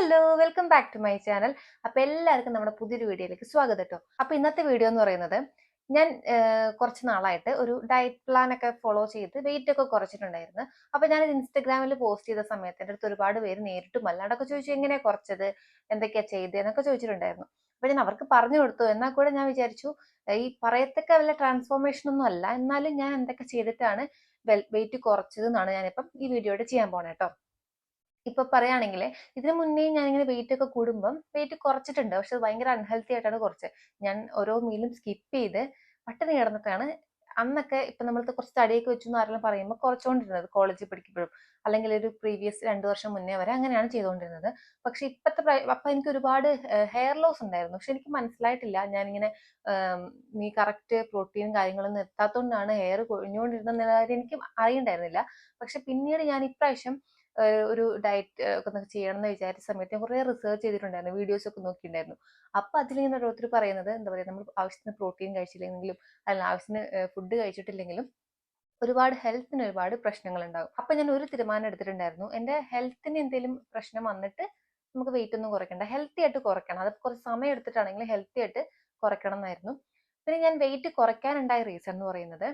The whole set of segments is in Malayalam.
Hello welcome back to my channel. അപ്പൊ എല്ലാവർക്കും നമ്മുടെ പുതിയൊരു വീഡിയോയിലേക്ക് സ്വാഗതം കേട്ടോ അപ്പൊ ഇന്നത്തെ വീഡിയോ എന്ന് പറയുന്നത് ഞാൻ കുറച്ച് നാളായിട്ട് ഒരു ഡയറ്റ് പ്ലാൻ ഒക്കെ ഫോളോ ചെയ്ത് വെയിറ്റ് ഒക്കെ കുറച്ചിട്ടുണ്ടായിരുന്നു. അപ്പൊ ഞാൻ ഇൻസ്റ്റാഗ്രാമിൽ പോസ്റ്റ് ചെയ്ത സമയത്ത് എന്റെ അടുത്ത് ഒരുപാട് പേര് നേരിട്ടും അല്ലാണ്ടൊക്കെ ചോദിച്ചു എങ്ങനെയാ കുറച്ചത് എന്തൊക്കെയാ ചെയ്തതെന്നൊക്കെ ചോദിച്ചിട്ടുണ്ടായിരുന്നു. അപ്പൊ ഞാൻ അവർക്ക് പറഞ്ഞു കൊടുത്തു. എന്നാൽ കൂടെ ഞാൻ വിചാരിച്ചു ഈ പറയത്തക്ക വല്ല ട്രാൻസ്ഫോർമേഷൻ ഒന്നും അല്ല. എന്നാലും ഞാൻ എന്തൊക്കെ ചെയ്തിട്ടാണ് വെയിറ്റ് കുറച്ചത് എന്നാണ് ഞാനിപ്പം ഈ വീഡിയോയുടെ ചെയ്യാൻ പോണേ കേട്ടോ ഇപ്പൊ പറയുകയാണെങ്കിൽ ഇതിനു മുന്നേ ഞാൻ ഇങ്ങനെ വെയിറ്റ് ഒക്കെ കൂടുമ്പം വെയിറ്റ് കുറച്ചിട്ടുണ്ട്. പക്ഷെ ഭയങ്കര അൺഹെൽത്തി ആയിട്ടാണ് കുറച്ച്. ഞാൻ ഓരോ മീലും സ്കിപ്പ് ചെയ്ത് പട്ടിണി കിടന്നിട്ടാണ് അന്നൊക്കെ ഇപ്പൊ നമ്മളത്തെ കുറച്ച് തടിയൊക്കെ വെച്ചു എന്ന് ആരെങ്കിലും പറയുമ്പോൾ കുറച്ചുകൊണ്ടിരുന്നത് കോളേജിൽ പഠിക്കുമ്പോഴും. അല്ലെങ്കിൽ ഒരു പ്രീവിയസ് രണ്ടു വർഷം മുന്നേ വരെ അങ്ങനെയാണ് ചെയ്തുകൊണ്ടിരുന്നത് പക്ഷെ ഇപ്പത്തെ അപ്പൊ എനിക്ക് ഒരുപാട് ഹെയർ ലോസ് ഉണ്ടായിരുന്നു. പക്ഷെ എനിക്ക് മനസ്സിലായിട്ടില്ല. ഞാനിങ്ങനെ ഈ കറക്റ്റ് പ്രോട്ടീനും കാര്യങ്ങളും എത്താത്തതുകൊണ്ടാണ് ഹെയർ കൊഴിഞ്ഞുകൊണ്ടിരുന്ന കാര്യം എനിക്ക് അറിയണ്ടായിരുന്നില്ല. പക്ഷെ പിന്നീട് ഞാൻ ഇപ്രാവശ്യം ഒരു ഡയറ്റ് ഒക്കെ ചെയ്യണം എന്ന് വിചാരിച്ച സമയത്ത് ഞാൻ കുറേ റിസർച്ച് ചെയ്തിട്ടുണ്ടായിരുന്നു വീഡിയോസ് ഒക്കെ നോക്കിയിട്ടുണ്ടായിരുന്നു. അപ്പൊ അതിലിങ്ങനെ ഓരോരുത്തർ പറയുന്നത് എന്താ പറയുക നമ്മൾ ആവശ്യത്തിന് പ്രോട്ടീൻ കഴിച്ചില്ലെങ്കിലും അല്ലെങ്കിൽ ആവശ്യത്തിന് ഫുഡ് കഴിച്ചിട്ടില്ലെങ്കിലും ഒരുപാട് ഹെൽത്തിന് ഒരുപാട് പ്രശ്നങ്ങൾ ഉണ്ടാകും അപ്പൊ ഞാൻ ഒരു തീരുമാനം എടുത്തിട്ടുണ്ടായിരുന്നു എന്റെ ഹെൽത്തിന് എന്തെങ്കിലും പ്രശ്നം വന്നിട്ട് നമുക്ക് വെയിറ്റ് ഒന്നും കുറയ്ക്കണ്ട ഹെൽത്തി ആയിട്ട് കുറയ്ക്കണം. അത് കുറച്ച് സമയം എടുത്തിട്ടാണെങ്കിലും ഹെൽത്തി ആയിട്ട് കുറയ്ക്കണം എന്നായിരുന്നു. പിന്നെ ഞാൻ വെയിറ്റ് കുറയ്ക്കാനുണ്ടായ റീസൺ എന്ന് പറയുന്നത്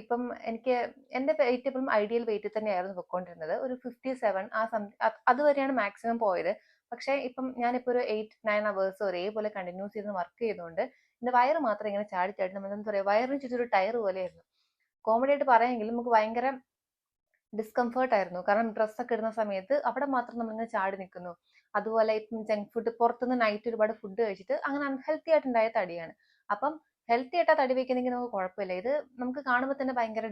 ഇപ്പം എനിക്ക് എന്റെ വെയിറ്റ് ഇപ്പം ഐഡിയൽ വെയിറ്റ് തന്നെയായിരുന്നു പൊയ്ക്കൊണ്ടിരുന്നത് ഒരു ഫിഫ്റ്റി സെവൻ ആ സം അതുവരെയാണ് മാക്സിമം പോയത്. പക്ഷേ ഇപ്പം ഞാനിപ്പോൾ ഒരു എയ്റ്റ് നയൻ അവേഴ്സ് ഒരേപോലെ കണ്ടിന്യൂസ് ചെയ്ത് വർക്ക് ചെയ്തുകൊണ്ട് എന്റെ വയറ് മാത്രം ഇങ്ങനെ ചാടി ചാടി നമ്മൾ എന്താ പറയുക വയറിന് ചുറ്റും ഒരു ടയർ പോലെയായിരുന്നു. കോമഡി ആയിട്ട് പറയുമെങ്കിലും നമുക്ക് ഭയങ്കര ഡിസ്കംഫേർട്ട് ആയിരുന്നു. കാരണം ഡ്രസ്സൊക്കെ ഇടുന്ന സമയത്ത് അവിടെ മാത്രം നമ്മളിങ്ങനെ ചാടി നിൽക്കുന്നു. അതുപോലെ ഇപ്പം ജങ്ക് ഫുഡ് പുറത്തുനിന്ന് നൈറ്റ് ഒരുപാട് ഫുഡ് കഴിച്ചിട്ട് അങ്ങനെ അൺഹെൽത്തി ആയിട്ടുണ്ടായ തടിയാണ്. അപ്പം ഹെൽത്തി ആയിട്ടാ തടി വെക്കുന്നെങ്കിൽ നമുക്ക് കുഴപ്പമില്ല. ഇത് നമുക്ക് കാണുമ്പോൾ തന്നെ ഭയങ്കര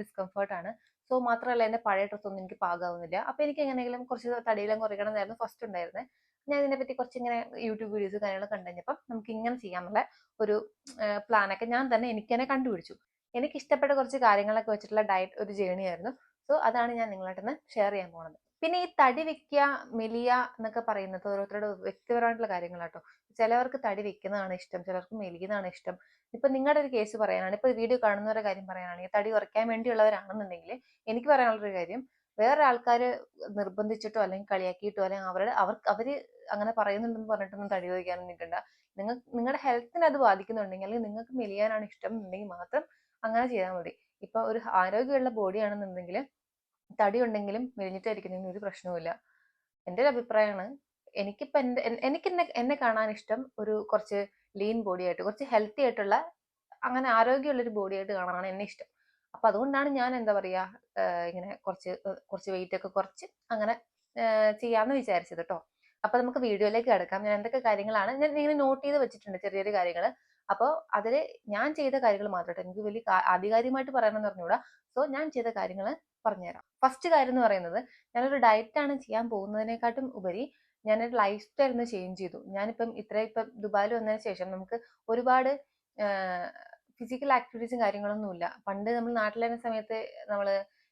ആണ്. സോ മാത്രമല്ല എന്റെ പഴയ ഡ്രസ് ഒന്നും എനിക്ക് പാകാവുന്നില്ല. അപ്പൊ എനിക്ക് എങ്ങനെയെങ്കിലും കുറച്ച് തടിയെല്ലാം കുറയ്ക്കണം എന്നായിരുന്നു ഫസ്റ്റ് ഉണ്ടായിരുന്നത് ഞാൻ ഇതിനെ പറ്റി കുറച്ച് ഇങ്ങനെ യൂട്യൂബ് വീഡിയോസ് കാര്യങ്ങളൊക്കെ കണ്ടുകഴിഞ്ഞപ്പം നമുക്ക് ഇങ്ങനെ ചെയ്യാമെന്നുള്ള ഒരു പ്ലാനൊക്കെ ഞാൻ തന്നെ എനിക്ക് തന്നെ കണ്ടുപിടിച്ചു. എനിക്ക് ഇഷ്ടപ്പെട്ട കുറച്ച് കാര്യങ്ങളൊക്കെ വെച്ചിട്ടുള്ള ഡയറ്റ് ഒരു ജേണി ആയിരുന്നു. സോ അതാണ് ഞാൻ നിങ്ങളായിട്ടൊന്ന് ഷെയർ ചെയ്യാൻ പോണത്. പിന്നെ ഈ തടി വെക്കുക മെലിയ എന്നൊക്കെ പറയുന്നത് ഓരോരുത്തരുടെ വ്യക്തിപരമായിട്ടുള്ള കാര്യങ്ങളാട്ടോ. ചിലവർക്ക് തടി വെക്കുന്നതാണ് ഇഷ്ടം ചിലർക്ക് മെലിയുന്നതാണ് ഇഷ്ടം. ഇപ്പൊ നിങ്ങളുടെ ഒരു കേസ് പറയാനാണ്. ഇപ്പൊ വീഡിയോ കാണുന്നവരുടെ കാര്യം പറയാനാണെങ്കിൽ തടി കുറയ്ക്കാൻ വേണ്ടിയുള്ളവരാണെന്നുണ്ടെങ്കിൽ എനിക്ക് പറയാനുള്ളൊരു കാര്യം വേറെ ആൾക്കാർ നിർബന്ധിച്ചിട്ടോ അല്ലെങ്കിൽ കളിയാക്കിയിട്ടോ അല്ലെങ്കിൽ അവരുടെ അവർക്ക് അവർ അങ്ങനെ പറയുന്നുണ്ടെന്ന് പറഞ്ഞിട്ടൊന്നും തടി വയ്ക്കാനും നിൽക്കണ്ട. നിങ്ങൾ നിങ്ങളുടെ ഹെൽത്തിനെ അത് ബാധിക്കുന്നുണ്ടെങ്കിൽ അല്ലെങ്കിൽ നിങ്ങൾക്ക് മെലിയാനാണ് ഇഷ്ടം എന്നുണ്ടെങ്കിൽ മാത്രം അങ്ങനെ ചെയ്താൽ മതി. ഇപ്പൊ ഒരു ആരോഗ്യമുള്ള ബോഡി ആണെന്നുണ്ടെങ്കിൽ തടി ഉണ്ടെങ്കിലും മെലിഞ്ഞിട്ടായിരിക്കുന്നതിന് ഒരു പ്രശ്നവുമില്ല. എന്റെ ഒരു അഭിപ്രായമാണ്. എനിക്കിപ്പോ എന്റെ എനിക്ക് എന്നെ എന്നെ കാണാൻ ഇഷ്ടം ഒരു കുറച്ച് ലീൻ ബോഡി ആയിട്ട് കുറച്ച് ഹെൽത്തി ആയിട്ടുള്ള അങ്ങനെ ആരോഗ്യമുള്ള ഒരു ബോഡി ആയിട്ട് കാണാനാണ് എന്നെ ഇഷ്ടം. അപ്പൊ അതുകൊണ്ടാണ് ഞാൻ എന്താ പറയാ ഇങ്ങനെ കുറച്ച് കുറച്ച് വെയിറ്റ് ഒക്കെ കുറച്ച് അങ്ങനെ ചെയ്യാന്ന് വിചാരിച്ചത് കേട്ടോ അപ്പൊ നമുക്ക് വീഡിയോയിലേക്ക് കിടക്കാം. ഞാൻ എന്തൊക്കെ കാര്യങ്ങളാണ് ഞാൻ ഇങ്ങനെ നോട്ട് ചെയ്ത് വെച്ചിട്ടുണ്ട് ചെറിയ ചെറിയ കാര്യങ്ങൾ അപ്പോൾ അതിൽ ഞാൻ ചെയ്ത കാര്യങ്ങൾ മാത്രം ട്ടോ. എനിക്ക് വലിയ ആധികാരികമായിട്ട് പറയണമെന്ന് പറഞ്ഞുകൂടാ സോ ഞാൻ ചെയ്ത കാര്യങ്ങൾ പറഞ്ഞുതരാം. ഫസ്റ്റ് കാര്യം എന്ന് പറയുന്നത് ഞാനൊരു ഡയറ്റാണ് ചെയ്യാൻ പോകുന്നതിനെക്കാട്ടും ഉപരി ഞാനൊരു ലൈഫ് സ്റ്റൈൽ ഒന്ന് ചേഞ്ച് ചെയ്തു. ഞാനിപ്പം ഇത്ര ഇപ്പം ദുബായിൽ വന്നതിന് ശേഷം നമുക്ക് ഒരുപാട് ഫിസിക്കൽ ആക്ടിവിറ്റീസും കാര്യങ്ങളൊന്നുമില്ല പണ്ട് നമ്മൾ നാട്ടിലായിരുന്ന സമയത്ത് നമ്മൾ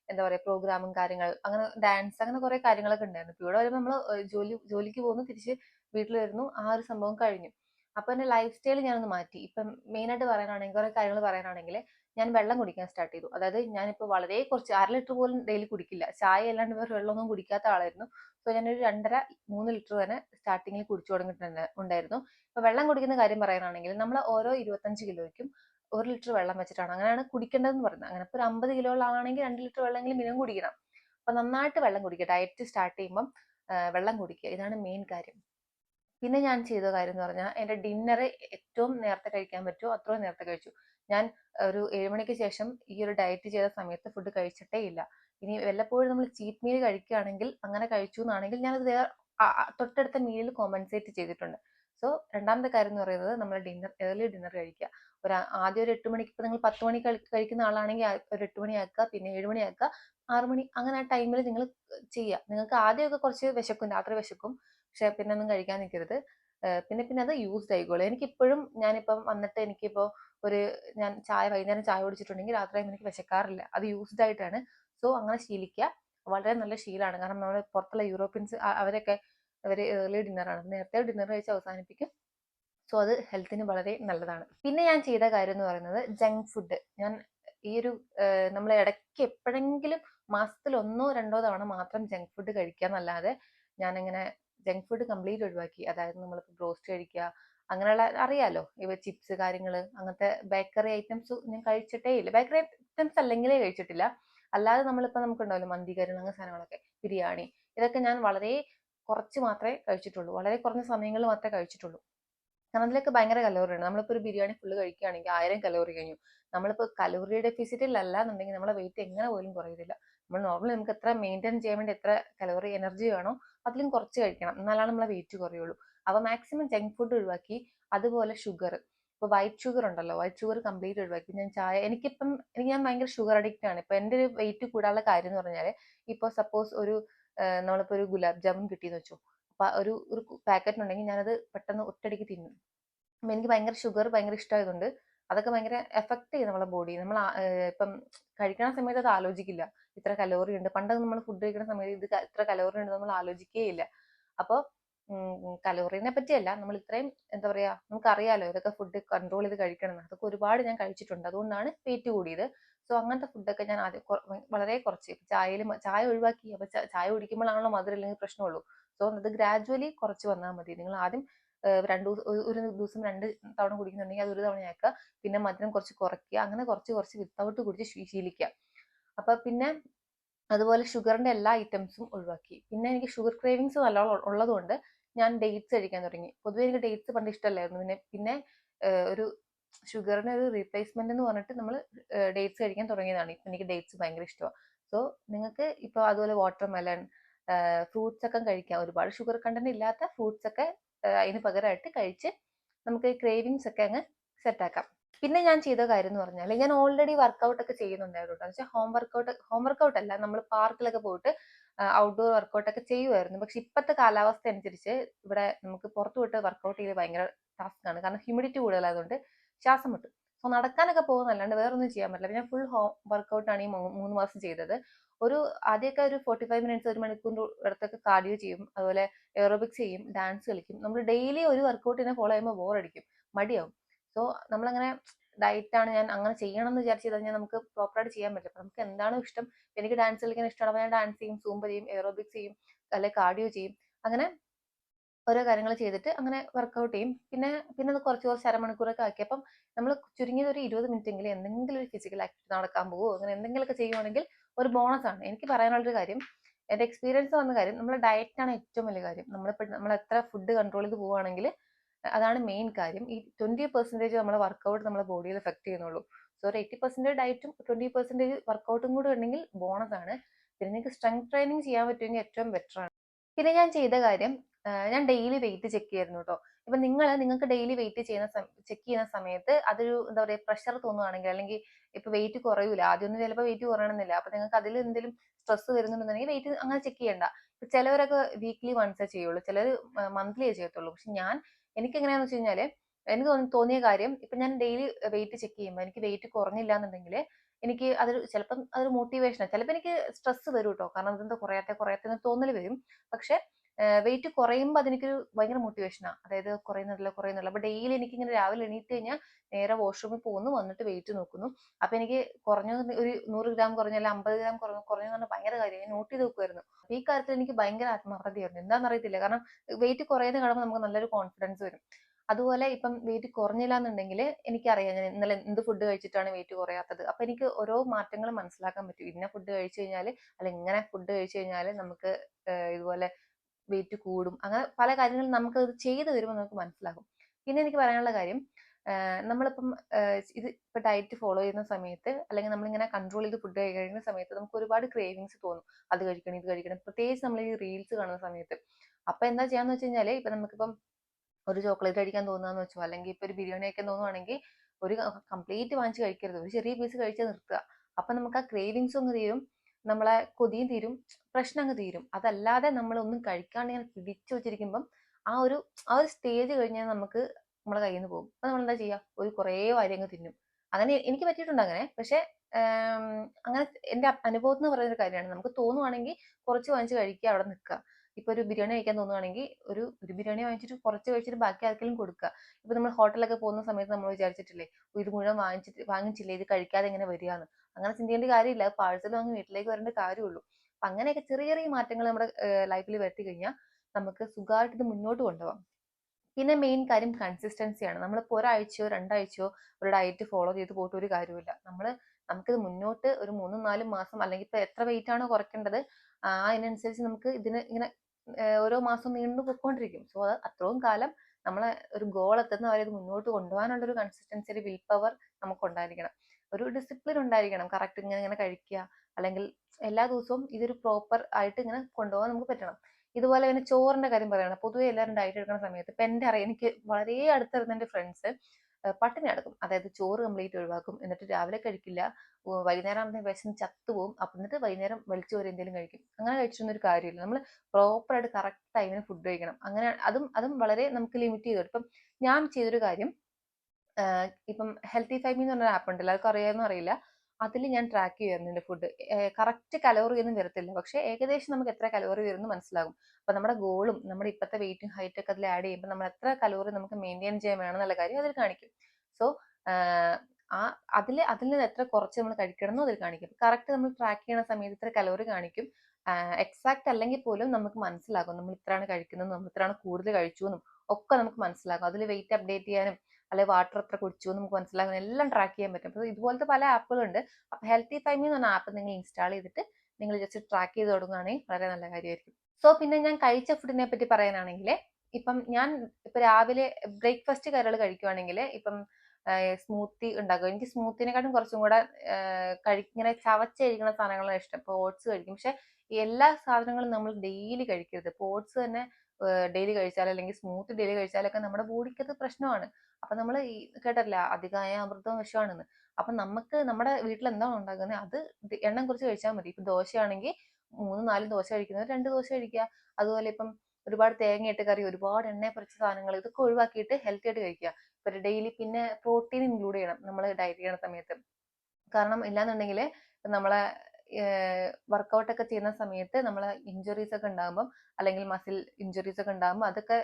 എന്താ പറയുക പ്രോഗ്രാമും കാര്യങ്ങൾ അങ്ങനെ ഡാൻസ് അങ്ങനെ കുറെ കാര്യങ്ങളൊക്കെ ഉണ്ടായിരുന്നു. ഇപ്പോൾ ഇവിടെ വരുമ്പോൾ നമ്മൾ ജോലി ജോലിക്ക് പോകുന്നു തിരിച്ച് വീട്ടിൽ വരുന്നു ആ ഒരു സംഭവം കഴിഞ്ഞു. അപ്പൊ എന്റെ ലൈഫ് സ്റ്റൈൽ ഞാനൊന്ന് മാറ്റി. ഇപ്പം മെയിൻ ആയിട്ട് പറയാനാണെങ്കിൽ കുറെ കാര്യങ്ങൾ പറയാനാണെങ്കിൽ ഞാൻ വെള്ളം കുടിക്കാൻ സ്റ്റാർട്ട് ചെയ്തു. അതായത് ഞാനിപ്പോൾ വളരെ കുറച്ച് അര ലിറ്റർ പോലും ഡെയിലി കുടിക്കില്ല. ചായ അല്ലാണ്ട് വേറെ വെള്ളമൊന്നും കുടിക്കാത്ത ആളായിരുന്നു. സോ ഞാനൊരു രണ്ടര മൂന്ന് ലിറ്റർ വരെ സ്റ്റാർട്ടിങ്ങിൽ കുടിച്ചു തുടങ്ങിയിട്ടുണ്ട് ഉണ്ടായിരുന്നു. ഇപ്പൊ വെള്ളം കുടിക്കുന്ന കാര്യം പറയാനാണെങ്കിൽ നമ്മൾ ഓരോ ഇരുപത്തഞ്ച് കിലോയ്ക്കും ഒരു ലിറ്റർ വെള്ളം വെച്ചിട്ടാണ് അങ്ങനെയാണ് കുടിക്കേണ്ടതെന്ന് പറയുന്നത്. അങ്ങനെ ഇപ്പോൾ ഒരു അമ്പത് കിലോ ഉള്ള ആളാണെങ്കിൽ രണ്ട് ലിറ്റർ വെള്ളമെങ്കിലും മിനിമം കുടിക്കണം. അപ്പൊ നന്നായിട്ട് വെള്ളം കുടിക്കുക ഡയറ്റ് സ്റ്റാർട്ട് ചെയ്യുമ്പം വെള്ളം കുടിക്കുക. ഇതാണ് മെയിൻ കാര്യം. പിന്നെ ഞാൻ ചെയ്ത കാര്യം എന്ന് പറഞ്ഞാൽ എന്റെ ഡിന്നർ ഏറ്റവും നേരത്തെ കഴിക്കാൻ പറ്റുമോ? അത്രയും നേരത്തെ കഴിച്ചു. ഞാൻ ഒരു ഏഴുമണിക്ക് ശേഷം ഈ ഒരു ഡയറ്റ് ചെയ്ത സമയത്ത് ഫുഡ് കഴിച്ചിട്ടേ ഇല്ല. ഇനി വല്ലപ്പോഴും നമ്മൾ ചീറ്റ് മീൽ കഴിക്കുകയാണെങ്കിൽ അങ്ങനെ കഴിച്ചു എന്നാണെങ്കിൽ ഞാനത് വേറെ തൊട്ടടുത്ത മീലിൽ കോമ്പൻസേറ്റ് ചെയ്തിട്ടുണ്ട്. സോ രണ്ടാമത്തെ കാര്യം എന്ന് പറയുന്നത് നമ്മൾ ഡിന്നർ ഏർലി ഡിന്നർ കഴിക്കുക. ഒരു ആദ്യം ഒരു എട്ട് മണിക്ക് ഇപ്പൊ നിങ്ങൾ പത്ത് മണി കഴിക്കുന്ന ആളാണെങ്കിൽ ഒരു എട്ട് മണി ആക്കുക പിന്നെ ഏഴ് മണി ആക്കുക ആറ് മണി അങ്ങനെ ആ ടൈമിൽ നിങ്ങൾ ചെയ്യുക. നിങ്ങൾക്ക് ആദ്യമൊക്കെ കുറച്ച് വിശക്കും രാത്രി വിശക്കും. പക്ഷെ പിന്നെ ഒന്നും കഴിക്കാൻ നിൽക്കരുത്. പിന്നെ പിന്നെ അത് യൂസ്ഡ് ആയിക്കോളും. എനിക്കിപ്പോഴും ഞാനിപ്പം വന്നിട്ട് എനിക്കിപ്പോ ഒരു ഞാൻ ചായ വൈകുന്നേരം ചായ കുടിച്ചിട്ടുണ്ടെങ്കിൽ രാത്രി എനിക്ക് വിശക്കാറില്ല. അത് യൂസ്ഡ് ആയിട്ടാണ്. സോ അങ്ങനെ ശീലിക്കുക വളരെ നല്ല ശീലമാണ് കാരണം നമ്മൾ പുറത്തുള്ള യൂറോപ്യൻസ് അവരൊക്കെ അവർ ഏർലി ഡിന്നറാണ്. നേരത്തെ ഡിന്നർ കഴിച്ച് അവസാനിപ്പിക്കും. സോ അത് ഹെൽത്തിന് വളരെ നല്ലതാണ്. പിന്നെ ഞാൻ ചെയ്ത കാര്യം എന്ന് പറയുന്നത് ജങ്ക് ഫുഡ്. ഞാൻ ഈ ഒരു നമ്മൾ ഇടയ്ക്ക് എപ്പോഴെങ്കിലും മാസത്തിൽ ഒന്നോ രണ്ടോ തവണ മാത്രം ജങ്ക് ഫുഡ് കഴിക്കുക എന്നല്ലാതെ ഞാനിങ്ങനെ ജങ്ക് ഫുഡ് കംപ്ലീറ്റ് ഒഴിവാക്കി. അതായത് നമ്മളിപ്പോൾ ബ്രോസ്റ്റ് കഴിക്കുക അങ്ങനെയുള്ള അറിയാലോ? ഇവ ചിപ്സ് കാര്യങ്ങൾ അങ്ങനത്തെ ബേക്കറി ഐറ്റംസ് ഞാൻ കഴിച്ചിട്ടേ ഇല്ല. ബേക്കറി ഐറ്റംസ് അല്ലെങ്കിലേ കഴിച്ചിട്ടില്ല. അല്ലാതെ നമ്മളിപ്പോൾ നമുക്കുണ്ടാവില്ല മന്തി അങ്ങനെ സാധനങ്ങളൊക്കെ ബിരിയാണി ഇതൊക്കെ ഞാൻ വളരെ കുറച്ച് മാത്രമേ കഴിച്ചിട്ടുള്ളൂ. വളരെ കുറഞ്ഞ സമയങ്ങളിൽ മാത്രമേ കഴിച്ചിട്ടുള്ളൂ. കാരണം അതിലൊക്കെ ഭയങ്കര കലോറിയാണ്. നമ്മളിപ്പോൾ ഒരു ബിരിയാണി ഫുള്ള് കഴിക്കുകയാണെങ്കിൽ ആയിരം കലോറി കഴിഞ്ഞു. നമ്മളിപ്പോൾ കലോറി ഡെഫിസിറ്റിലല്ല എന്നുണ്ടെങ്കിൽ നമ്മളെ വെയിറ്റ് എങ്ങനെ പോലും കുറയുന്നില്ല നമ്മൾ നോർമലി നമുക്ക് എത്ര മെയിന്റെയിൻ ചെയ്യാൻ വേണ്ടി എത്ര കലോറി എനർജി വേണോ അതിലും കുറച്ച് കഴിക്കണം. എന്നാലാണ് നമ്മളെ വെയിറ്റ് കുറയുള്ളൂ. അപ്പോൾ മാക്സിമം ജങ്ക് ഫുഡ് ഒഴിവാക്കി അതുപോലെ ഷുഗർ ഇപ്പോൾ വൈറ്റ് ഷുഗർ ഉണ്ടല്ലോ വൈറ്റ് ഷുഗർ കംപ്ലീറ്റ് ഒഴിവാക്കി. ഞാൻ ചായ എനിക്കിപ്പം എനിക്ക് ഞാൻ ഭയങ്കര ഷുഗർ അഡിക്റ്റ് ആണ്. ഇപ്പം എന്റെ ഒരു വെയിറ്റ് കൂടാനുള്ള കാര്യം എന്ന് പറഞ്ഞാൽ ഇപ്പോൾ സപ്പോസ് ഒരു നമ്മളിപ്പോൾ ഒരു ഗുലാബ് ജാമുൻ കിട്ടിയെന്ന് വെച്ചു അപ്പോൾ ഒരു ഒരു പാക്കറ്റ് ഉണ്ടെങ്കിൽ ഞാനത് പെട്ടെന്ന് ഒറ്റയടിക്ക് തിന്നും. അപ്പം എനിക്ക് ഭയങ്കര ഷുഗർ ഭയങ്കര ഇഷ്ടമായതുകൊണ്ട് അതൊക്കെ ഭയങ്കര എഫക്ട് ചെയ്യും നമ്മളെ ബോഡി നമ്മൾ ഇപ്പം കഴിക്കണ സമയത്ത് അത് ആലോചിക്കില്ല. ഇത്ര കലോറി ഉണ്ട്. പണ്ടൊക്കെ നമ്മൾ ഫുഡ് കഴിക്കുന്ന സമയത്ത് ഇത് ഇത്ര കലോറി ഉണ്ട് നമ്മൾ ആലോചിക്കുകയില്ല അപ്പോൾ കലോറിനെ പറ്റിയല്ല. നമ്മൾ ഇത്രയും എന്താ പറയാ നമുക്കറിയാലോ ഇതൊക്കെ ഫുഡ് കൺട്രോൾ ചെയ്ത് കഴിക്കണം അതൊക്കെ ഒരുപാട് ഞാൻ കഴിച്ചിട്ടുണ്ട്. അതുകൊണ്ടാണ് വെയിറ്റ് കൂടിയത്. സോ അങ്ങനത്തെ ഫുഡൊക്കെ ഞാൻ ആദ്യം വളരെ കുറച്ച് ചായയിൽ ചായ ഒഴിവാക്കി. അപ്പൊ ചായ കുടിക്കുമ്പോഴാണല്ലോ മധുരം ഇല്ലെങ്കിൽ പ്രശ്നമുള്ളൂ. സോ അത് ഗ്രാജുവലി കുറച്ച് വന്നാൽ മതി. നിങ്ങൾ ആദ്യം രണ്ട് ഒരു ദിവസം രണ്ട് തവണ കുടിക്കുന്നുണ്ടെങ്കിൽ അത് ഒരു തവണയാക്കുക പിന്നെ മധുരം കുറച്ച് കുറയ്ക്കുക. അങ്ങനെ കുറച്ച് കുറച്ച് വിത്തൗട്ട് കുടിച്ച് ശീലിക്കുക. അപ്പൊ പിന്നെ അതുപോലെ ഷുഗറിന്റെ എല്ലാ ഐറ്റംസും ഒഴിവാക്കി. പിന്നെ എനിക്ക് ഷുഗർ ക്രേവിങ്സ് നല്ലോണം ഉള്ളതുകൊണ്ട് ഞാൻ ഡേറ്റ്സ് കഴിക്കാൻ തുടങ്ങി. പൊതുവെ എനിക്ക് ഡേറ്റ്സ് പണ്ട് ഇഷ്ടമല്ലായിരുന്നു. പിന്നെ പിന്നെ ഒരു ഷുഗറിന് ഒരു റീപ്ലേസ്മെന്റ് എന്ന് പറഞ്ഞിട്ട് നമ്മൾ ഡേറ്റ്സ് കഴിക്കാൻ തുടങ്ങിയതാണ്. ഇപ്പം എനിക്ക് ഡേറ്റ്സ് ഭയങ്കര ഇഷ്ടമാണ് സോ നിങ്ങൾക്ക് ഇപ്പോൾ അതുപോലെ വാട്ടർ മെലൺ ഫ്രൂട്ട്സ് ഒക്കെ കഴിക്കാം. ഒരുപാട് ഷുഗർ കണ്ടന്റ് ഇല്ലാത്ത ഫ്രൂട്ട്സ് ഒക്കെ അതിന് പകരമായിട്ട് കഴിച്ച് നമുക്ക് ക്രേവിങ്സ് ഒക്കെ അങ്ങ് സെറ്റ് ആക്കാം. പിന്നെ ഞാൻ ചെയ്ത കാര്യം എന്ന് പറഞ്ഞാൽ ഞാൻ ഓൾറെഡി വർക്കൗട്ട് ഒക്കെ ചെയ്യുന്നുണ്ടായിരുന്നു കേട്ടോ. വെച്ചാൽ ഹോം വർക്കൗട്ട് ഹോം വർക്കൗട്ട് അല്ല. നമ്മൾ പാർക്കിലൊക്കെ പോയിട്ട് ഔട്ട്ഡോർ വർക്കൗട്ട് ഒക്കെ ചെയ്യുമായിരുന്നു പക്ഷെ ഇപ്പോഴത്തെ കാലാവസ്ഥ അനുസരിച്ച് ഇവിടെ നമുക്ക് പുറത്തു വിട്ട് വർക്കൗട്ട് ചെയ്ത് ഭയങ്കര ടാസ്ക് ആണ്. കാരണം ഹ്യൂമിഡിറ്റി കൂടുതലായതുകൊണ്ട് ശ്വാസം മുട്ടും. സോ നടക്കാനൊക്കെ പോകുന്നല്ലാണ്ട് വേറൊന്നും ചെയ്യാൻ പറ്റില്ല. ഞാൻ ഫുൾ ഹോം വർക്കൗട്ടാണ് ഈ മൂന്ന് മാസം ചെയ്തത്. ഒരു ആദ്യമൊക്കെ ഒരു ഫോർട്ടി ഫൈവ് മിനിറ്റ്സ് ഒരു മണിക്കൂറിന്റെ അടുത്തൊക്കെ കാർഡിയോ ചെയ്യും. അതുപോലെ എയറോബിക്സ് ചെയ്യും ഡാൻസ് കളിക്കും. നമ്മൾ ഡെയിലി ഒരു വർക്കൗട്ടിനെ ഫോളോ ചെയ്യുമ്പോൾ ബോർ അടിക്കും. മടിയാവും. സോ നമ്മളങ്ങനെ ഡയറ്റാണ് ഞാൻ അങ്ങനെ ചെയ്യണം എന്ന് വിചാരിച്ചു കഴിഞ്ഞാൽ നമുക്ക് പ്രോപ്പറായിട്ട് ചെയ്യാൻ പറ്റില്ല. അപ്പം നമുക്ക് എന്താണോ ഇഷ്ടം എനിക്ക് ഡാൻസ് കളിക്കാൻ ഇഷ്ടമാണ് ഞാൻ ഡാൻസ് ചെയ്യും സൂമ്പ ചെയ്യും എയറോബിക്സ് ചെയ്യും അല്ലെങ്കിൽ കാർഡിയോ ചെയ്യും. അങ്ങനെ ഓരോ കാര്യങ്ങൾ ചെയ്തിട്ട് അങ്ങനെ വർക്കൗട്ട് ചെയ്യും. പിന്നെ പിന്നെ അത് കുറച്ച് കുറച്ച് അരമണിക്കൂറൊക്കെ ആക്കി അപ്പം നമ്മൾ ചുരുങ്ങിയത് ഒരു ഇരുപത് മിനിറ്റ് എങ്കിലും എന്തെങ്കിലും ഒരു ഫിസിക്കൽ ആക്ടിവിറ്റി നടക്കാൻ പോകുമോ അങ്ങനെ എന്തെങ്കിലുമൊക്കെ ചെയ്യുവാണെങ്കിൽ ഒരു ബോണസ് ആണ്. എനിക്ക് പറയാനുള്ളൊരു കാര്യം എന്റെ എക്സ്പീരിയൻസ് വന്ന കാര്യം നമ്മുടെ ഡയറ്റാണ് ഏറ്റവും വലിയ കാര്യം. നമ്മളിപ്പോൾ നമ്മൾ എത്ര ഫുഡ് കൺട്രോൾ ചെയ്ത് പോവുകയാണെങ്കിൽ അതാണ് മെയിൻ കാര്യം. ഈ ട്വന്റി പെർസെന്റേജ് നമ്മളെ വർക്കൗട്ട് നമ്മുടെ ബോഡിയിൽ എഫക്ട് ചെയ്യുന്നുള്ളൂ. സോ ഒരു എയ്റ്റി പെർസെന്റേജ് ഡയറ്റും ട്വന്റി പെർസെന്റേജ് വർക്കൗട്ടും കൂടെ ഉണ്ടെങ്കിൽ ബോണസ് ആണ്. പിന്നെ നിങ്ങൾക്ക് സ്ട്രെങ്ത് ട്രെയിനിങ് ചെയ്യാൻ പറ്റുമെങ്കിൽ ഏറ്റവും ബെറ്റർ ആണ്. പിന്നെ ഞാൻ ചെയ്ത കാര്യം ഞാൻ ഡെയിലി വെയിറ്റ് ചെക്ക് ചെയ്യായിരുന്നു കേട്ടോ ഇപ്പൊ നിങ്ങൾ നിങ്ങൾക്ക് ഡെയിലി വെയിറ്റ് ചെയ്യുന്ന ചെക്ക് ചെയ്യുന്ന സമയത്ത് അതൊരു എന്താ പറയുക പ്രഷർ തോന്നുകയാണെങ്കിൽ അല്ലെങ്കിൽ ഇപ്പൊ വെയിറ്റ് കുറയൂല. ആദ്യമൊന്നും ചിലപ്പോൾ വെയിറ്റ് കുറയണമെന്നില്ല. അപ്പൊ നിങ്ങൾക്ക് അതിൽ എന്തെങ്കിലും സ്ട്രെസ് വരുന്നുണ്ടെന്നുണ്ടെങ്കിൽ വെയിറ്റ് അങ്ങനെ ചെക്ക് ചെയ്യണ്ട. ചിലവരൊക്കെ വീക്ക്ലി വൺസേ ചെയ്യുള്ളൂ. ചിലർ മന്ത്ലിയേ ചെയ്യത്തുള്ളൂ. പക്ഷെ ഞാൻ എനിക്ക് എങ്ങനെയാന്ന് വെച്ച് കഴിഞ്ഞാൽ എനിക്ക് തോന്നിയ കാര്യം ഇപ്പൊ ഞാൻ ഡെയിലി വെയിറ്റ് ചെക്ക് ചെയ്യുമ്പോൾ എനിക്ക് വെയിറ്റ് കുറഞ്ഞില്ല എന്നുണ്ടെങ്കിൽ എനിക്ക് അതൊരു ചിലപ്പം അതൊരു മോട്ടിവേഷനാണ് ചിലപ്പോൾ എനിക്ക് സ്ട്രെസ് വരും കേട്ടോ കാരണം ഇതെന്താ കുറയാത്ത കുറയാത്ത തോന്നൽ വരും. പക്ഷെ വെയിറ്റ് കുറയുമ്പോൾ അതെനിക്കൊരു ഭയങ്കര മോട്ടിവേഷനാണ് അതായത് കുറയുന്നില്ല കുറയുന്നില്ല അപ്പൊ ഡെയിലി എനിക്ക് ഇങ്ങനെ രാവിലെ എണീറ്റ് കഴിഞ്ഞാൽ നേരെ വാഷ്റൂമിൽ പോകുന്നു വന്നിട്ട് വെയിറ്റ് നോക്കുന്നു. അപ്പൊ എനിക്ക് കുറഞ്ഞ ഒരു നൂറ് ഗ്രാം കുറഞ്ഞ അല്ലെങ്കിൽ അമ്പത് ഗ്രാം കുറഞ്ഞു കുറഞ്ഞു പറഞ്ഞാൽ ഭയങ്കര കാര്യം ഞാൻ നോട്ട് ചെയ്ത് നോക്കുമായിരുന്നു ഈ കാര്യത്തിൽ എനിക്ക് ഭയങ്കര ആത്മാർത്ഥതയായിരുന്നു എന്താണെന്ന് അറിയത്തില്ല. കാരണം വെയിറ്റ് കുറയുന്ന കാണുമ്പോൾ നമുക്ക് നല്ലൊരു കോൺഫിഡൻസ് വരും. അതുപോലെ ഇപ്പം വെയിറ്റ് കുറഞ്ഞില്ല എന്നുണ്ടെങ്കിൽ എനിക്കറിയാം ഞാൻ ഇന്നലെ എന്ത് ഫുഡ് കഴിച്ചിട്ടാണ് വെയിറ്റ് കുറയാത്തത്. അപ്പൊ എനിക്ക് ഓരോ മാറ്റങ്ങളും മനസ്സിലാക്കാൻ പറ്റും. ഇന്ന ഫുഡ് കഴിച്ചു കഴിഞ്ഞാൽ അല്ല ഇങ്ങനെ ഫുഡ് കഴിച്ചു കഴിഞ്ഞാൽ നമുക്ക് ഇതുപോലെ വെയിറ്റ് കൂടും. അങ്ങനെ പല കാര്യങ്ങളും നമുക്ക് അത് ചെയ്തു വരുമ്പോൾ നമുക്ക് മനസ്സിലാകും. പിന്നെ എനിക്ക് പറയാനുള്ള കാര്യം നമ്മളിപ്പം ഇത് ഇപ്പൊ ഡയറ്റ് ഫോളോ ചെയ്യുന്ന സമയത്ത് അല്ലെങ്കിൽ നമ്മളിങ്ങനെ കൺട്രോൾ ചെയ്ത് ഫുഡ് കഴിക്കുന്ന സമയത്ത് നമുക്ക് ഒരുപാട് ക്രേവിങ്സ് തോന്നും. അത് കഴിക്കണം ഇത് കഴിക്കണം. പ്രത്യേകിച്ച് നമ്മൾ ഈ റീൽസ് കാണുന്ന സമയത്ത്. അപ്പൊ എന്താ ചെയ്യാന്ന് വെച്ച് കഴിഞ്ഞാൽ ഇപ്പൊ നമുക്കിപ്പം ഒരു ചോക്ലേറ്റ് കഴിക്കാൻ തോന്നുകയെന്ന് വെച്ചോ അല്ലെങ്കിൽ ഇപ്പൊ ഒരു ബിരിയാണി കഴിക്കാൻ തോന്നുവാണെങ്കിൽ ഒരു കംപ്ലീറ്റ് വാങ്ങിച്ച് കഴിക്കരുത്. ഒരു ചെറിയ പീസ് കഴിച്ച് നിർത്തുക. അപ്പൊ നമുക്ക് ആ ക്രേവിങ്സ് ഒന്ന് തീരും. നമ്മളെ കൊതിയും തീരും പ്രശ്നം അങ്ങ് തീരും. അതല്ലാതെ നമ്മൾ ഒന്നും കഴിക്കാണ്ട് ഇങ്ങനെ പിടിച്ചു വെച്ചിരിക്കുമ്പം ആ ഒരു ആ ഒരു സ്റ്റേജ് കഴിഞ്ഞാൽ നമുക്ക് നമ്മളെ കയ്യിൽ നിന്ന് പോകും. അപ്പൊ നമ്മൾ എന്താ ചെയ്യുക ഒരു കുറേ വാരി അങ്ങ് തിന്നും. അങ്ങനെ എനിക്ക് പറ്റിയിട്ടുണ്ട് അങ്ങനെ. പക്ഷെ അങ്ങനെ എന്റെ അനുഭവത്തിൽ നിന്ന് പറയുന്ന ഒരു കാര്യമാണ്. നമുക്ക് തോന്നുവാണെങ്കിൽ കുറച്ച് വാങ്ങിച്ച് കഴിക്കുക അവിടെ നിൽക്കുക. ഇപ്പൊ ഒരു ബിരിയാണി കഴിക്കാൻ തോന്നുവാണെങ്കിൽ ഒരു ഒരു ബിരിയാണി വാങ്ങിച്ചിട്ട് കുറച്ച് കഴിച്ചിട്ട് ബാക്കി ആർക്കെങ്കിലും കൊടുക്കുക. ഇപ്പൊ നമ്മൾ ഹോട്ടലൊക്കെ പോകുന്ന സമയത്ത് നമ്മൾ വിചാരിച്ചിട്ടില്ലേ ഇത് മുഴുവൻ വാങ്ങിച്ചിട്ട് വാങ്ങിച്ചില്ലേ ഇത് കഴിക്കാതെ എങ്ങനെ വരികയെന്ന്. അങ്ങനെ ചിന്തിക്കേണ്ട കാര്യമില്ല. പാഴ്സൽ വാങ്ങി വീട്ടിലേക്ക് വരേണ്ട കാര്യമുള്ളൂ. അപ്പൊ അങ്ങനെയൊക്കെ ചെറിയ ചെറിയ മാറ്റങ്ങൾ നമ്മുടെ ലൈഫിൽ വരുത്തി കഴിഞ്ഞാൽ നമുക്ക് സുഖമായിട്ട് ഇത് മുന്നോട്ട് കൊണ്ടുപോകാം. പിന്നെ മെയിൻ കാര്യം കൺസിസ്റ്റൻസിയാണ് നമ്മളിപ്പോൾ ഒരാഴ്ചയോ രണ്ടാഴ്ചയോ ഒരു ഡയറ്റ് ഫോളോ ചെയ്ത് പോയിട്ട് ഒരു കാര്യമില്ല നമ്മൾ നമുക്കിത് മുന്നോട്ട് ഒരു മൂന്നും നാലും മാസം അല്ലെങ്കിൽ ഇപ്പോൾ എത്ര വെയിറ്റ് ആണോ കുറയ്ക്കേണ്ടത് അതിനനുസരിച്ച് നമുക്ക് ഇതിന് ഇങ്ങനെ ഓരോ മാസം നീണ്ടു പോയിക്കൊണ്ടിരിക്കും. സോ അത് അത്രയും കാലം നമ്മളെ ഒരു ഗോൾ എത്തുന്ന ഇത് മുന്നോട്ട് കൊണ്ടുപോകാനുള്ള ഒരു കൺസിസ്റ്റൻസി ഒരു വിൽ പവർ നമുക്ക് ഉണ്ടായിരിക്കണം ഒരു ഡിസിപ്ലിൻ ഉണ്ടായിരിക്കണം. കറക്റ്റ് ഇങ്ങനെ ഇങ്ങനെ കഴിക്കുക. അല്ലെങ്കിൽ എല്ലാ ദിവസവും ഇതൊരു പ്രോപ്പർ ആയിട്ട് ഇങ്ങനെ കൊണ്ടുപോകാൻ നമുക്ക് പറ്റണം. ഇതുപോലെ തന്നെ ചോറിന്റെ കാര്യം പറയുകയാണ് പൊതുവെ എല്ലാവരും ഡയറ്റ് എടുക്കുന്ന സമയത്ത് ഇപ്പൊ എന്റെ അറിയാം എനിക്ക് വളരെ അടുത്തിരുന്ന എന്റെ ഫ്രണ്ട്സ് പട്ടിണി അടക്കും അതായത് ചോറ് കംപ്ലീറ്റ് ഒഴിവാക്കും. എന്നിട്ട് രാവിലെ കഴിക്കില്ല. വൈകുന്നേരം ആകുമ്പോൾ വിശന്ന് ചത്തുപോകും അപ്പം എന്നിട്ട് വൈകുന്നേരം വലിച്ചു വരെ എന്തെങ്കിലും കഴിക്കും. അങ്ങനെ കഴിച്ചിട്ടൊന്നും ഒരു കാര്യമില്ല. നമ്മൾ പ്രോപ്പറായിട്ട് കറക്റ്റ് ടൈമിന് ഫുഡ് കഴിക്കണം. അങ്ങനെ അതും അതും വളരെ നമുക്ക് ലിമിറ്റ് ചെയ്തു. ഇപ്പം ഞാൻ ചെയ്തൊരു കാര്യം ഇപ്പം ഹെൽത്തി ഫൈമി എന്ന് പറഞ്ഞ ആപ്പ് ഉണ്ട് അത് കുറയാന്ന് അറിയില്ല അതിൽ ഞാൻ ട്രാക്ക് ചെയ്യുമായിരുന്നു എന്റെ ഫുഡ് കറക്റ്റ് കലോറി ഒന്നും വരത്തില്ല. പക്ഷേ ഏകദേശം നമുക്ക് എത്ര കലോറി വരുമെന്ന് മനസ്സിലാകും. അപ്പൊ നമ്മുടെ ഗോളും നമ്മുടെ ഇപ്പോഴത്തെ വെയിറ്റും ഹൈറ്റ് ഒക്കെ അതിൽ ആഡ് ചെയ്യുമ്പോൾ നമ്മൾ എത്ര കലോറി നമുക്ക് മെയിന്റെയിൻ ചെയ്യാൻ വേണം എന്നുള്ള കാര്യം അതിൽ കാണിക്കും. സോ ആ അതിൽ അതിൽ നിന്ന് എത്ര കുറച്ച് നമ്മൾ കഴിക്കണമെന്നോ അതിൽ കാണിക്കും. കറക്റ്റ് നമ്മൾ ട്രാക്ക് ചെയ്യുന്ന സമയത്ത് ഇത്ര കലോറി കാണിക്കും. എക്സാക്ട് അല്ലെങ്കിൽ പോലും നമുക്ക് മനസ്സിലാകും. നമ്മൾ ഇത്രയാണ് കഴിക്കുന്നത് നമ്മൾ ഇത്രയാണ് കൂടുതൽ കഴിച്ചു എന്നും ഒക്കെ നമുക്ക് മനസ്സിലാകും. അതിൽ വെയിറ്റ് അപ്ഡേറ്റ് ചെയ്യാനും അല്ലെങ്കിൽ വാട്ടർ എത്ര കുടിച്ചു നമുക്ക് മനസ്സിലാകും എല്ലാം ട്രാക്ക് ചെയ്യാൻ പറ്റും. അപ്പോൾ ഇതുപോലത്തെ പല ആപ്പുകളുണ്ട് അപ്പോൾ ഹെൽത്തി ഫൈമി എന്ന് പറഞ്ഞ ആപ്പ് നിങ്ങൾ ഇൻസ്റ്റാൾ ചെയ്തിട്ട് നിങ്ങൾ ജസ്റ്റ് ട്രാക്ക് ചെയ്ത് തുടങ്ങുകയാണെങ്കിൽ വളരെ നല്ല കാര്യമായിരിക്കും. സോ പിന്നെ ഞാൻ കഴിച്ച ഫുഡിനെ പറ്റി പറയാനാണെങ്കിൽ ഇപ്പം ഞാൻ ഇപ്പൊ രാവിലെ ബ്രേക്ക്ഫാസ്റ്റ് കറികൾ കഴിക്കുവാണെങ്കിൽ ഇപ്പം സ്മൂത്തി ഉണ്ടാക്കും. എനിക്ക് സ്മൂത്തിനെക്കാട്ടും കുറച്ചും കൂടെ കഴി ഇങ്ങനെ സാധനങ്ങളാണ് ഇഷ്ടം. ഇപ്പോൾ ഓട്സ് കഴിക്കും. പക്ഷെ എല്ലാ സാധനങ്ങളും നമ്മൾ ഡെയിലി കഴിക്കരുത്. ഓട്സ് തന്നെ ഡെയിലി കഴിച്ചാൽ അല്ലെങ്കിൽ സ്മൂത്ത് ഡെയിലി കഴിച്ചാലൊക്കെ നമ്മുടെ ബോഡിക്ക് അത് പ്രശ്നമാണ്. അപ്പൊ നമ്മൾ കേട്ടല്ല അധികമായ അമൃതം വിഷമാണെന്ന്. അപ്പൊ നമുക്ക് നമ്മുടെ വീട്ടിൽ എന്താണ് ഉണ്ടാക്കുന്നത് അത് എണ്ണം കുറച്ച് കഴിച്ചാൽ മതി. ഇപ്പൊ ദോശയാണെങ്കിൽ മൂന്ന് നാല് ദോശ കഴിക്കുന്നവർ രണ്ട് ദോശ കഴിക്കുക. അതുപോലെ ഇപ്പം ഒരുപാട് തേങ്ങയിട്ട് കറി ഒരുപാട് എണ്ണ പറിച്ച സാധനങ്ങൾ ഇതൊക്കെ ഒഴിവാക്കിയിട്ട് ഹെൽത്തി ആയിട്ട് കഴിക്കുക. ഇപ്പൊ ഡെയിലി പിന്നെ പ്രോട്ടീൻ ഇൻക്ലൂഡ് ചെയ്യണം നമ്മൾ ഡയറ്റ് ചെയ്യണ സമയത്ത്. കാരണം ഇല്ലാന്നുണ്ടെങ്കിൽ നമ്മളെ വർക്കൗട്ട് ഒക്കെ ചെയ്യുന്ന സമയത്ത് നമ്മൾ ഇഞ്ചുറീസ് ഒക്കെ ഉണ്ടാകുമ്പോൾ അല്ലെങ്കിൽ മസിൽ ഇഞ്ചുറീസ് ഒക്കെ ഉണ്ടാകുമ്പോൾ അതൊക്കെ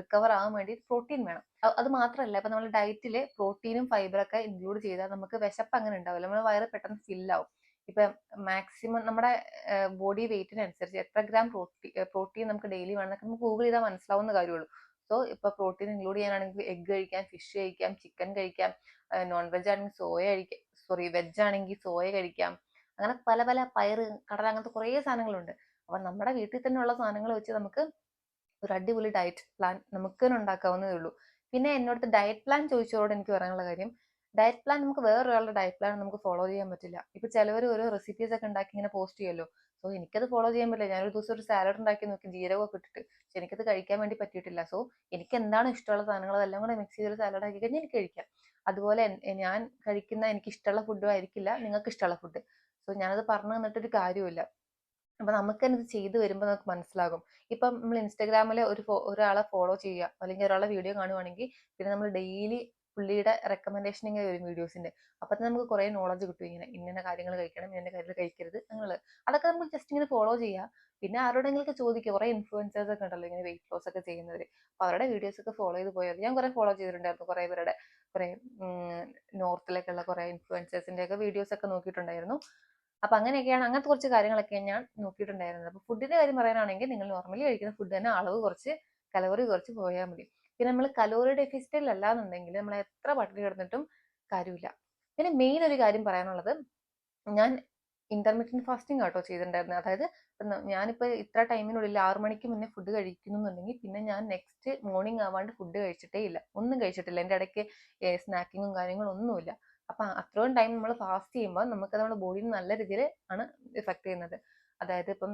റിക്കവർ ആവാൻ വേണ്ടി പ്രോട്ടീൻ വേണം. അത് മാത്രമല്ല ഇപ്പൊ നമ്മൾ ഡയറ്റിൽ പ്രോട്ടീനും ഫൈബറൊക്കെ ഇൻക്ലൂഡ് ചെയ്താൽ നമുക്ക് വിശപ്പ് അങ്ങനെ ഉണ്ടാവില്ല. നമ്മുടെ വയറ് പെട്ടെന്ന് ആവും. ഇപ്പൊ മാക്സിമം നമ്മുടെ ബോഡി വെയിറ്റിനനുസരിച്ച് എത്ര ഗ്രാം പ്രോട്ടീൻ പ്രോട്ടീൻ നമുക്ക് ഡെയിലി വേണമെന്നൊക്കെ നമുക്ക് ഗൂഗിൾ ചെയ്താൽ മനസ്സിലാവുന്ന കാര്യമുള്ളൂ സോ ഇപ്പൊ പ്രോട്ടീൻ ഇൻക്ലൂഡ് ചെയ്യാനാണെങ്കിൽ എഗ് കഴിക്കാം ഫിഷ് കഴിക്കാം ചിക്കൻ കഴിക്കാം നോൺ വെജ് ആണെങ്കിൽ സോയ കഴിക്കാം സോറി വെജ് ആണെങ്കിൽ സോയ കഴിക്കാം. അങ്ങനെ പല പല പയറ് കടല അങ്ങനത്തെ കുറേ സാധനങ്ങളുണ്ട്. അപ്പൊ നമ്മുടെ വീട്ടിൽ തന്നെ ഉള്ള സാധനങ്ങൾ വെച്ച് നമുക്ക് ഒരു അടിപൊളി ഡയറ്റ് പ്ലാൻ നമുക്ക് തന്നെ ഉണ്ടാക്കാവുന്നതേ ഉള്ളൂ. പിന്നെ എന്നോടത്ത് ഡയറ്റ് പ്ലാൻ ചോദിച്ചതോട് എനിക്ക് പറയാനുള്ള കാര്യം ഡയറ്റ് പ്ലാൻ നമുക്ക് വേറൊരാളുടെ ഡയറ്റ് പ്ലാൻ നമുക്ക് ഫോളോ ചെയ്യാൻ പറ്റില്ല. ഇപ്പൊ ചിലവർ ഓരോ റെസിപ്പീസ് ഒക്കെ ഉണ്ടാക്കി ഇങ്ങനെ പോസ്റ്റ് ചെയ്യല്ലോ സോ എനിക്കത് ഫോളോ ചെയ്യാൻ പറ്റില്ല. ഞാനൊരു ദിവസം ഒരു സാലഡ് ഉണ്ടാക്കി നോക്കി ജീരകമൊക്കെ ഇട്ടിട്ട്. പക്ഷെ എനിക്കത് കഴിക്കാൻ വേണ്ടി പറ്റിയിട്ടില്ല. സോ എനിക്ക് എന്താണ് ഇഷ്ടമുള്ള സാധനങ്ങൾ അതെല്ലാം കൂടെ മിക്സ് ചെയ്തൊരു സാലഡ് ആക്കി കഴിഞ്ഞാൽ എനിക്ക് കഴിക്കാം. അതുപോലെ ഞാൻ കഴിക്കുന്ന എനിക്ക് ഇഷ്ടമുള്ള ഫുഡും ആയിരിക്കില്ല. നിങ്ങൾക്ക് ഇഷ്ടമുള്ള ഫുഡ് സോ ഞാനത് പറഞ്ഞു തന്നിട്ടൊരു കാര്യമില്ല അപ്പൊ നമുക്ക് തന്നെ ഇത് ചെയ്തു വരുമ്പോൾ നമുക്ക് മനസ്സിലാകും. ഇപ്പം നമ്മൾ ഇൻസ്റ്റാഗ്രാമിൽ ഒരു ഒരാളെ ഫോളോ ചെയ്യുക അല്ലെങ്കിൽ ഒരാളെ വീഡിയോ കാണുവാണെങ്കിൽ പിന്നെ നമ്മൾ ഡെയിലി പുള്ളിയുടെ റെക്കമെൻഡേഷൻ ഇങ്ങനെ വരും വീഡിയോസിന്റെ. അപ്പൊ തന്നെ നമുക്ക് കുറെ നോളജ് കിട്ടും ഇങ്ങനെ ഇന്ന കാര്യങ്ങൾ കഴിക്കണം ഇന്ന കാര്യങ്ങൾ കഴിക്കരുത് അങ്ങനെയുള്ളത് അതൊക്കെ നമുക്ക് ജസ്റ്റ് ഇങ്ങനെ ഫോളോ ചെയ്യുക. പിന്നെ ആരോടെങ്കിലൊക്കെ ചോദിക്കുക കുറെ ഇൻഫ്ലുവൻസേഴ്സ് ഒക്കെ ഉണ്ടല്ലോ ഇങ്ങനെ വെയിറ്റ് ലോസ് ഒക്കെ ചെയ്യുന്നവർ അപ്പൊ അവരുടെ വീഡിയോസ് ഒക്കെ ഫോളോ ചെയ്ത് പോയത് ഞാൻ കുറെ ഫോളോ ചെയ്തിട്ടുണ്ടായിരുന്നു. കുറെ പേരുടെ കുറെ നോർത്തിലേക്കുള്ള കുറെ ഇൻഫ്ലുവൻസേഴ്സിന്റെ ഒക്കെ വീഡിയോസ് ഒക്കെ നോക്കിയിട്ടുണ്ടായിരുന്നു. അപ്പൊ അങ്ങനെയൊക്കെയാണ് അങ്ങനത്തെ കുറച്ച് കാര്യങ്ങളൊക്കെ ഞാൻ നോക്കിയിട്ടുണ്ടായിരുന്നത്. അപ്പൊ ഫുഡിന്റെ കാര്യം പറയാനാണെങ്കിൽ നിങ്ങൾ നോർമലി കഴിക്കുന്ന ഫുഡ് തന്നെ അളവ് കുറച്ച് കലോറി കുറച്ച് പോയാൽ മതി. പിന്നെ നമ്മൾ കലോറി ഡെഫിസിറ്റിൽ അല്ലാന്നുണ്ടെങ്കിൽ നമ്മൾ എത്ര പട്ടിണി കിടന്നിട്ടും കാര്യമില്ല. പിന്നെ മെയിൻ ഒരു കാര്യം പറയാനുള്ളത് ഞാൻ ഇന്റർമീഡിയറ്റ് ഫാസ്റ്റിംഗ് ആട്ടോ ചെയ്തിട്ടുണ്ടായിരുന്നത്. അതായത് ഞാനിപ്പോ ഇത്ര ടൈമിനുള്ളിൽ ആറു മണിക്ക് മുന്നേ ഫുഡ് കഴിക്കുന്നുണ്ടെങ്കിൽ പിന്നെ ഞാൻ നെക്സ്റ്റ് മോർണിംഗ് ആവാണ്ട് ഫുഡ് കഴിച്ചിട്ടേ ഇല്ല. ഒന്നും കഴിച്ചിട്ടില്ല. എന്റെ ഇടയ്ക്ക് സ്നാക്കിങ്ങും കാര്യങ്ങളും ഒന്നുമില്ല. അപ്പൊ അത്രയും ടൈം നമ്മൾ ഫാസ്റ്റ് ചെയ്യുമ്പോൾ നമുക്ക് നമ്മുടെ ബോഡിയിൽ നല്ല രീതിയിൽ ആണ് ഇഫക്ട് ചെയ്യുന്നത്. അതായത് ഇപ്പം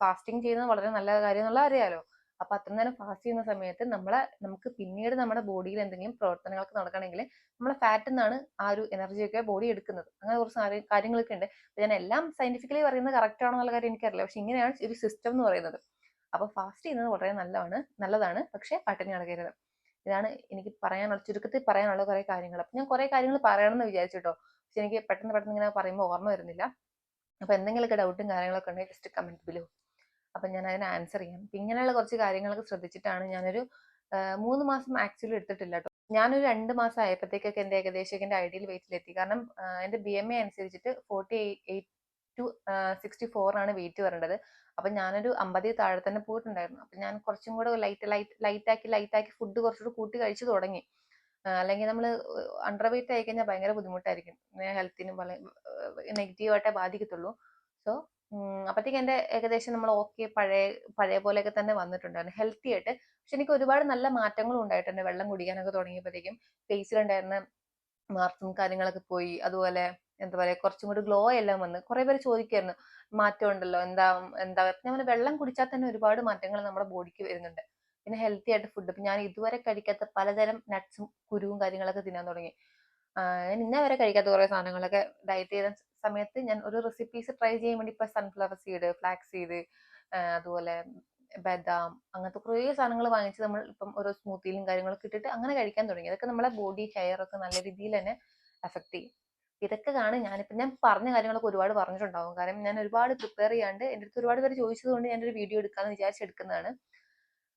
ഫാസ്റ്റിംഗ് ചെയ്യുന്നത് വളരെ നല്ല കാര്യം എന്നുള്ള അറിയാലോ. അപ്പൊ അത്ര നേരം ഫാസ്റ്റ് ചെയ്യുന്ന സമയത്ത് നമ്മളെ നമുക്ക് പിന്നീട് നമ്മുടെ ബോഡിയിൽ എന്തെങ്കിലും പ്രവർത്തനങ്ങളൊക്കെ നടക്കണമെങ്കിൽ നമ്മളെ ഫാറ്റിൽ നിന്നാണ് ആ ഒരു എനർജി ഒക്കെ ബോഡി എടുക്കുന്നത്. അങ്ങനെ കുറച്ച് കാര്യങ്ങളൊക്കെ ഉണ്ട്. ഞാൻ എല്ലാം സയന്റിഫിക്കലി പറയുന്നത് കറക്റ്റ് ആണോ എന്നുള്ള കാര്യം എനിക്കറിയില്ല. പക്ഷെ ഇങ്ങനെയാണ് ഒരു സിസ്റ്റം എന്ന് പറയുന്നത്. അപ്പൊ ഫാസ്റ്റ് ചെയ്യുന്നത് വളരെ നല്ലതാണ് നല്ലതാണ്. പക്ഷെ പട്ടിണി നടക്കരുത് ഇതാണ് എനിക്ക് പറയാനുള്ള ചുരുക്കത്തിൽ പറയാനുള്ള കുറെ കാര്യങ്ങൾ. അപ്പൊ ഞാൻ കുറെ കാര്യങ്ങൾ പറയണമെന്ന് വിചാരിച്ചിട്ടോ. പക്ഷെ എനിക്ക് പെട്ടെന്ന് പെട്ടെന്ന് ഇങ്ങനെ പറയുമ്പോൾ ഓർമ്മ വരുന്നില്ല. അപ്പൊ എന്തെങ്കിലുമൊക്കെ ഡൗട്ടും കാര്യങ്ങളൊക്കെ ഉണ്ടെങ്കിൽ ജസ്റ്റ് കമന്റ് ബിലോ അപ്പൊ ഞാൻ അതിന് ആൻസർ ചെയ്യാം. അപ്പൊ ഇങ്ങനെയുള്ള കുറച്ച് കാര്യങ്ങളൊക്കെ ശ്രദ്ധിച്ചിട്ടാണ് ഞാനൊരു മൂന്ന് മാസം ആക്ച്വലി എടുത്തിട്ടില്ല കേട്ടോ ഞാനൊരു രണ്ട് മാസം ആയപ്പോഴത്തേക്കൊക്കെ എന്റെ ഏകദേശം എന്റെ ഐഡിയൽ വെയിറ്റിലെത്തി കാരണം എന്റെ ബി എം എ അനുസരിച്ചിട്ട് ഫോർട്ടി എയ്റ്റ് ടു സിക്സ്റ്റി ഫോറാണ് വെയിറ്റ് വരേണ്ടത്. അപ്പം ഞാനൊരു അമ്പതിൽ താഴെ തന്നെ പോയിട്ടുണ്ടായിരുന്നു. അപ്പം ഞാൻ കുറച്ചും കൂടെ ലൈറ്റ് ലൈറ്റ് ലൈറ്റ് ആക്കി ലൈറ്റ് ആക്കി ഫുഡ് കുറച്ചുകൂടി കൂട്ടി കഴിച്ചു തുടങ്ങി. അല്ലെങ്കിൽ നമ്മൾ അണ്ടർ വെയിറ്റ് ആയി കഴിഞ്ഞാൽ ഭയങ്കര ബുദ്ധിമുട്ടായിരിക്കും. ഹെൽത്തിനും വളരെ നെഗറ്റീവായിട്ടേ ബാധിക്കത്തുള്ളൂ. സോ അപ്പോഴത്തേക്ക് എന്റെ ഏകദേശം നമ്മൾ ഓക്കെ പഴയ പഴയ പോലെയൊക്കെ തന്നെ വന്നിട്ടുണ്ടായിരുന്നു. ഹെൽത്തി ആയിട്ട്. പക്ഷെ എനിക്ക് ഒരുപാട് നല്ല മാറ്റങ്ങളും ഉണ്ടായിട്ടുണ്ട്. വെള്ളം കുടിക്കാനൊക്കെ തുടങ്ങിയപ്പോഴത്തേക്കും. ഫേസിലുണ്ടായിരുന്ന മാർക്കും കാര്യങ്ങളൊക്കെ പോയി. അതുപോലെ എന്താ പറയാ കുറച്ചും കൂടി ഗ്ലോ എല്ലാം വന്ന് കുറെ പേര് ചോദിക്കായിരുന്നു മാറ്റം ഉണ്ടല്ലോ എന്താ എന്താ? ഞാൻ വെള്ളം കുടിച്ചാൽ തന്നെ ഒരുപാട് മാറ്റങ്ങൾ നമ്മുടെ ബോഡിക്ക് വരുന്നുണ്ട്. പിന്നെ ഹെൽത്തി ആയിട്ട് ഫുഡ് ഇപ്പൊ ഞാൻ ഇതുവരെ കഴിക്കാത്ത പലതരം നട്ട്സും കുരുവും കാര്യങ്ങളൊക്കെ തിന്നാൻ തുടങ്ങി. ഞാൻ ഇന്നേ വരെ കഴിക്കാത്ത കുറെ സാധനങ്ങളൊക്കെ ഡയറ്റ് ചെയ്ത സമയത്ത് ഞാൻ ഒരു റെസിപ്പീസ് ട്രൈ ചെയ്യാൻ വേണ്ടി ഇപ്പൊ സൺഫ്ലവർ സീഡ് ഫ്ലാക്സ് സീഡ് അതുപോലെ ബദാം അങ്ങനത്തെ കുറേ സാധനങ്ങൾ വാങ്ങിച്ച് നമ്മൾ ഇപ്പം ഓരോ സ്മൂത്തിയിലും കാര്യങ്ങളൊക്കെ ഇട്ടിട്ട് അങ്ങനെ കഴിക്കാൻ തുടങ്ങി. അതൊക്കെ നമ്മളെ ബോഡി ഹെയർ ഒക്കെ നല്ല രീതിയിൽ തന്നെ എഫക്ട് ചെയ്യും. ഇതൊക്കെ ഞാൻ ഞാനിപ്പം ഞാൻ പറഞ്ഞ കാര്യങ്ങളൊക്കെ ഒരുപാട് പറഞ്ഞിട്ടുണ്ടാവും. കാരണം ഞാൻ ഒരുപാട് പ്രിപ്പയർ ചെയ്യാണ്ട് എന്റെ അടുത്ത് ഒരുപാട് പേര് ചോദിച്ചതുകൊണ്ട് ഞാനൊരു വീഡിയോ എടുക്കാമെന്ന് വിചാരിച്ചെടുക്കുന്നതാണ്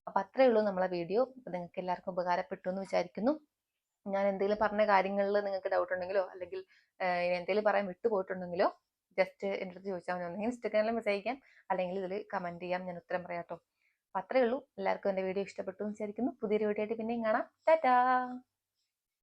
അപ്പൊ അത്രേ ഉള്ളൂ നമ്മളെ വീഡിയോ അപ്പൊ നിങ്ങൾക്ക് എല്ലാവർക്കും ഉപകാരപ്പെട്ടു എന്ന് വിചാരിക്കുന്നു. ഞാൻ എന്തെങ്കിലും പറഞ്ഞ കാര്യങ്ങളിൽ നിങ്ങൾക്ക് ഡൗട്ട് ഉണ്ടെങ്കിലോ അല്ലെങ്കിൽ എന്തെങ്കിലും പറയാൻ വിട്ടുപോയിട്ടുണ്ടെങ്കിലോ ജസ്റ്റ് എന്റെ അടുത്ത് ചോദിച്ചാൽ മതി. ഒന്നെങ്കിൽ ഇൻസ്റ്റാഗ്രാമിൽ മെസ്സേജ് അല്ലെങ്കിൽ ഇതിൽ കമന്റ് ചെയ്യാം. ഞാൻ ഉത്തരം പറയാം കേട്ടോ. അപ്പൊ അത്രേ ഉള്ളൂ. എല്ലാവർക്കും എന്റെ വീഡിയോ ഇഷ്ടപ്പെട്ടു എന്ന് വിചാരിക്കുന്നു. പുതിയൊരു വീഡിയോ ആയിട്ട് പിന്നെയും കാണാം. ടാറ്റാ!